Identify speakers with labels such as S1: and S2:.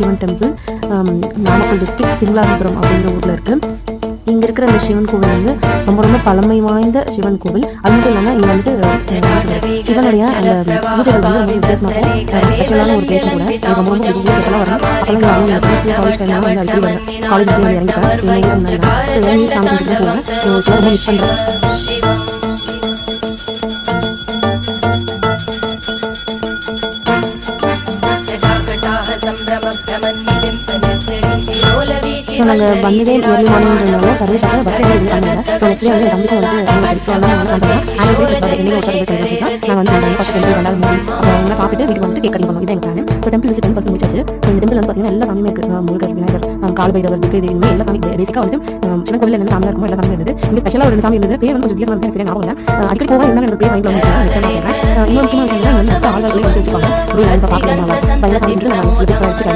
S1: Sivan temple Namakkal district Simlapuram அப்படிங்கிற ஊரில் இருக்குது இங்கே இருக்கிற அந்த சிவன் கோவில் வந்து ரொம்ப ரொம்ப பழமை வாய்ந்த சிவன் கோவில் அது மட்டும் இல்லாமல் இங்கே வந்துட்டு சிவனுடைய அந்த பூஜைகள் வந்து ரொம்ப வித்தியாசமாக ஸ்பெஷலான ஒரு பேச கூட எனக்கு ரொம்ப ரொம்ப பிடிக்கும் வரும் அப்போல்லாம் நான் காலேஜ் டைம்லாம் வந்து அடிக்கடி வருவேன் காலேஜ் டைம் இறங்கிட்டேன் இங்கே இறங்கி சாமி கும்பிட்டு போவேன் ரொம்ப மிஸ் பண்ணுறேன் ஸோ நாங்கள் வந்ததே ஏர்லி மார்னிங்கிறதுனால சர்வீஸாக பஸ் ஏறி இது பண்ணல ஸோ நெக்ஸ்ட் டே வந்து என் வந்து அவங்க படிச்சு வந்தாங்க வந்து ரெண்டு வருஷம் நாங்கள் வந்து ஃபஸ்ட் டெம்பிள் ரெண்டாவது மூவி அப்புறம் அவங்க சாப்பிட்டு வீட்டுக்கு வந்து கேக் கட்டிங் பண்ணுவோம் இது எங்கள் plan so temple visit ten percent முடிச்சாச்சு. ஸோ இந்த டெம்பிள் வந்து பார்த்தீங்கன்னா எல்லா சாமியுமே இருக்குது முருகர் விநாயகர் கால பைரவர் இது எல்லா சாமி பேசிக்காக வந்து சிவன் கோவில் என்ன இருக்குமோ எல்லா சாமி இருந்தது. இங்கே ஸ்பெஷலாக ஒரு ரெண்டு சாமி இருந்தது. பேர் வந்து கொஞ்சம் வித்தியாசமாக இருக்கு சரியா ஞாபகம் இல்லை. அடிக்கடி போக இருந்தாலும் எனக்கு பேர் வந்து இன்னொரு வந்து ஆள்கள் வந்து வச்சுருக்காங்க அப்படி பார்க்கலாம் பயங்கர சாமி வந்து நாங்கள்